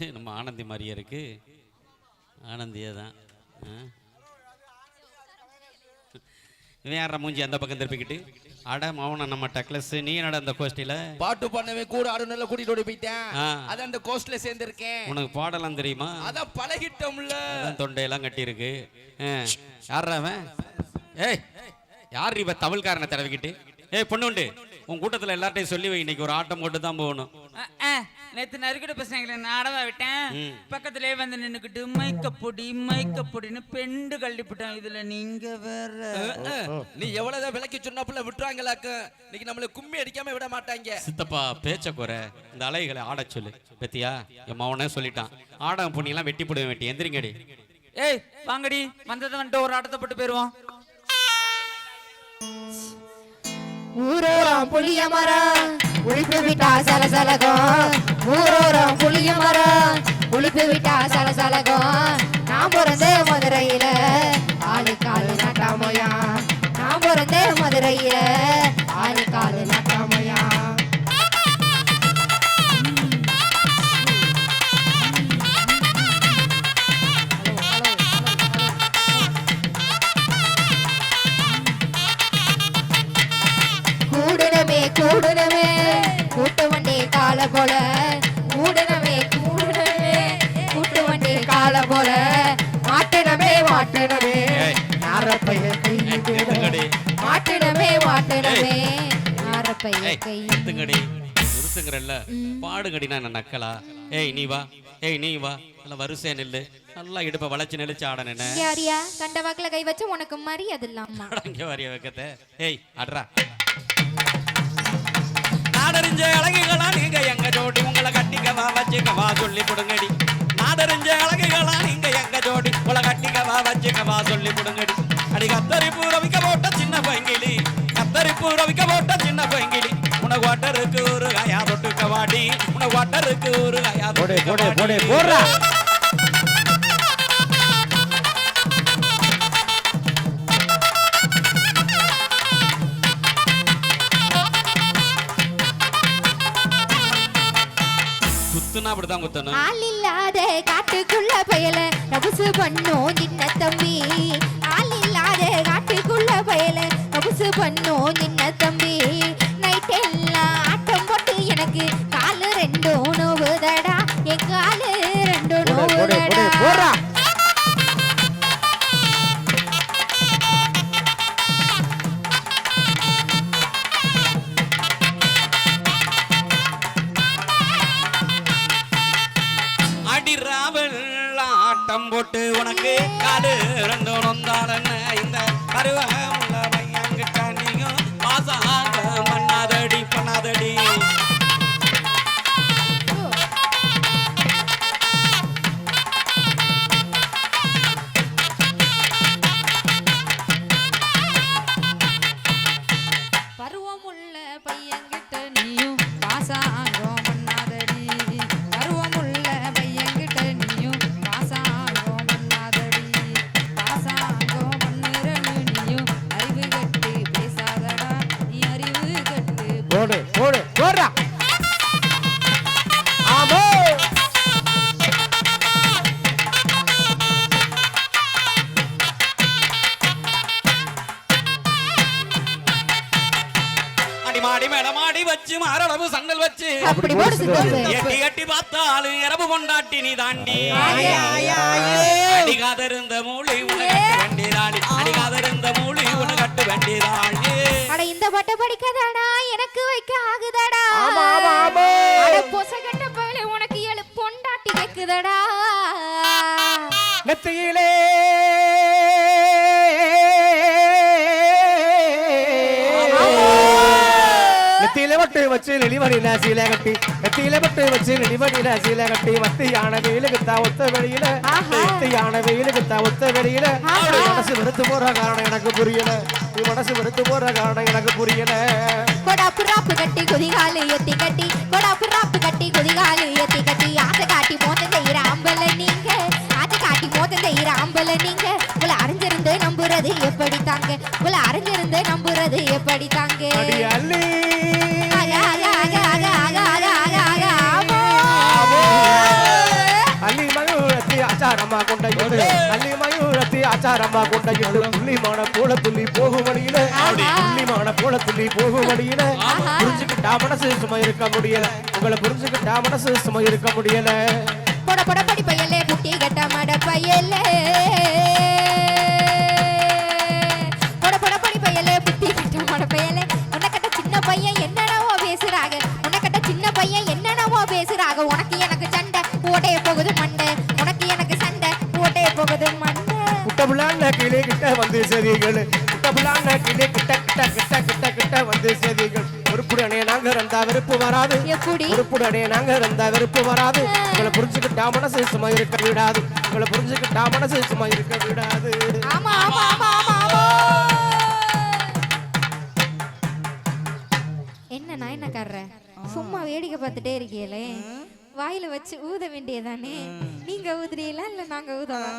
அது நம்ம ஆனந்தி மாதிரியே இருக்கு. ஆனந்தியே தான். யாரா மூஞ்சி அந்த பக்கம் திருப்பிக்கிட்டு? அட மௌன நம்ம டக்லஸ் நீ என்னடா அந்த கோஷ்டியில? பாட்டு பண்ணவே கூட ஆடுனல கூட்டிட்டு போயிட்டேன். ஆ. அதான் அந்த கோஸ்ட்ல சேர்ந்திருக்கேன். உனக்கு பாடலாம் தெரியுமா? அதான் பழகிட்டோம்ல. தொண்டையெல்லாம் கட்டியிருக்கு. ஆ. யார்ரா அவன்? ஏய் யார் இவ தவிழ்காரனை தடவிக்கிட்டு? ஏய் பொண்ணுண்டு உன் கூட்டத்துல எல்லார்ட்டையும் சொல்லி வை இன்னைக்கு ஒரு ஆட்டம் போட்டு தான் போகணும் நேத்து நறுக்கிட்ட பசங்களை நாடவா விட்டேன். பக்கத்திலே வந்து நின்னுக்கிட்டு மைக்க பொடி மைக்க பொடின்னு பெண்டு கழட்டிவிட்டோம் இதுல நீங்க வேற. நீ எவ்வளவுதான் விலைக்கு சொன்னாப்புல விட்டுறாங்களாக்க? இன்னைக்கு நம்மள கும்மி அடிக்காம விட மாட்டாங்க. சித்தப்பா பேச்ச குறை. இந்த அலைகளை ஆடச் சொல்லு. பத்தியா? என் மவனே சொல்லிட்டான். ஆடம் புண்ணியெல்லாம் வெட்டி போடுவேன் வெட்டி. எந்திரிங்கடி. ஏய் வாங்கடி. வந்ததை வந்துட்டு ஒரு ஆட்டத்தை போட்டு போயிருவோம். ஊரோரம் புளிய மரம் உளிப்பு விட்டா சலசலகம் ஊரோரம் புளிய மரம் உளிப்பு விட்டா சலசலகம் நான் பிறந்தே மதுரையில ஆளுக்கால் காலு நட்டாமையா. நான் பிறந்தே மதுரையில நிறுத்துங்கடி. நிறுத்துங்கிறல்ல. பாடுங்கடி நான் நக்கலா? ஏய் நீ வா. ஏய் நீ வா. நல்லா வரிசையா நில்லு. நல்லா இடுப்ப வளைச்சு நெளிச்சு ஆட நின்னு யாரியா கண்ட வாக்குல கை வச்சு உனக்கு மரியாதை இல்லாமா அங்க வரிய வைக்கத்த. ஏய் அட்ரா நாடறிஞ்ச அழகுகளா நீங்க எங்க ஜோடி? உங்களை கட்டிக்கவா வச்சுக்கவா சொல்லி கொடுங்கடி. நாடறிஞ்ச அழகுகளா நீங்க எங்க ஜோடி? உங்களை கட்டிக்கவா வச்சுக்கவா சொல்லி கொடுங்கடி. அடி கத்தரி பூரவிக்க போட்ட சின்ன பைங்கிலி. கத்தரி பூரவிக்க போட்ட சின்ன பைங்கிலி. வாடி உனக்கு வாட்டருக்கு ஒரு போடு போடு போடு. போடுறா. குத்துனா அப்படிதான் குத்தணும். ஆள் இல்லாத காட்டுக்குள்ள பயல. ரபுசு பண்ணோம் நின்ன தம்பி. ஆள் இல்லாத காட்டுக்குள்ள பயல. ரபுசு பண்ணோம் நின்ன தம்பி. ஆட்டம் போட்டு உனக்கு காடு ரெண்டு நொந்தாளன்னு இந்த பருவமுள்ள மாடி மேல மாடி வச்சு மாரளவு சங்கல் வச்சு. எட்டி எட்டி பார்த்தாலும் இரவு கொண்டாட்டி நீ தாண்டி. அடிகாதிருந்த மூளை உனக்கு வேண்டியதாளி அடிகாதிருந்த மூளை உனக்கு வேண்டியதாளி அட இந்த பட்ட படிக்கதாடா? எனக்கு வைக்க ஆகுதடா? ஆமா, ஆமா, ஆமா. அட பொசகட்ட பயலே உனக்கு ஏழு பொண்டாட்டி கேக்குதடா. நெத்தியிலே நெத்தியில பட்டு வச்சு நெளிமணில சீலை கட்டி நெத்தியில பட்டு வச்சு நெளிமணில சீலை கட்டி வத்தியான வெயிலுக்கு தான் ஒத்த வெளியில ஆஹா. வத்தியான வெயிலுக்கு தான் ஒத்த வெளியில. மனசு வெறுத்து போற காரணம் எனக்கு புரியல. நீ மனசு வெறுத்து போற காரணம் எனக்கு புரியல. கொடாப்பு ராப்பு கட்டி குதிகாலு எத்தி கட்டி கொடாப்பு ராப்பு கட்டி குதிகாலு எத்தி கட்டி. ஆசை காட்டி மோத செய்யற அம்பல நீங்க ஆசை காட்டி மோத செய்யற அம்பல நீங்க. உங்களை அறிஞ்சிருந்து நம்புறது எப்படி தாங்க உங்களை அறிஞ்சிருந்து நம்புறது கொண்டையிட்டு நல்லி மயூரத்தி ஆச்சாரமா கொண்டையிட்டு புள்ளிமான போல துள்ளி போகும் வழியில புள்ளிமான போல துள்ளி போகும் வழியில புரிஞ்சுக்கிட்டா மனசு சும்மா இருக்க முடியல. உங்களை புரிஞ்சுக்கிட்டா மனசு சும்மா இருக்க முடியல. பொட பொட படி பயலே புட்டி கட்ட மட பயலே. பொட பொட படி பயலே புட்டி கட்ட மட பயலே. உன்னை கட்ட சின்ன பையன் என்னென்னவோ பேசுறாங்க. உன்னை கட்ட சின்ன பையன் என்னென்னவோ பேசுறாங்க. உனக்கு கிட்ட வந்து செதிகள் குட்ட கிளி கிட்ட கிட்ட கிட்ட கிட்ட கிட்ட வந்து செதிகள் உருப்புடனே நாங்க இருந்தா வெறுப்பு வராது. எப்படி? உருப்புடனே நாங்க இருந்தா வெறுப்பு வராது. உங்களை புரிஞ்சுக்கிட்டா மனசு சும்மா இருக்க விடாது. உங்களை புரிஞ்சுக்கிட்டா மனசு சும்மா இருக்க விடாது. ஆமா ஆமா ஆமா ஆமா ஆமா. என்ன நாயனக்காரர சும்மா வேடிக்கை பார்த்துட்டே இருக்கீங்களே வாயில வச்சு ஊத வேண்டியதானே நீங்க ஊதுறீங்களா இல்ல நாங்க ஊதவா?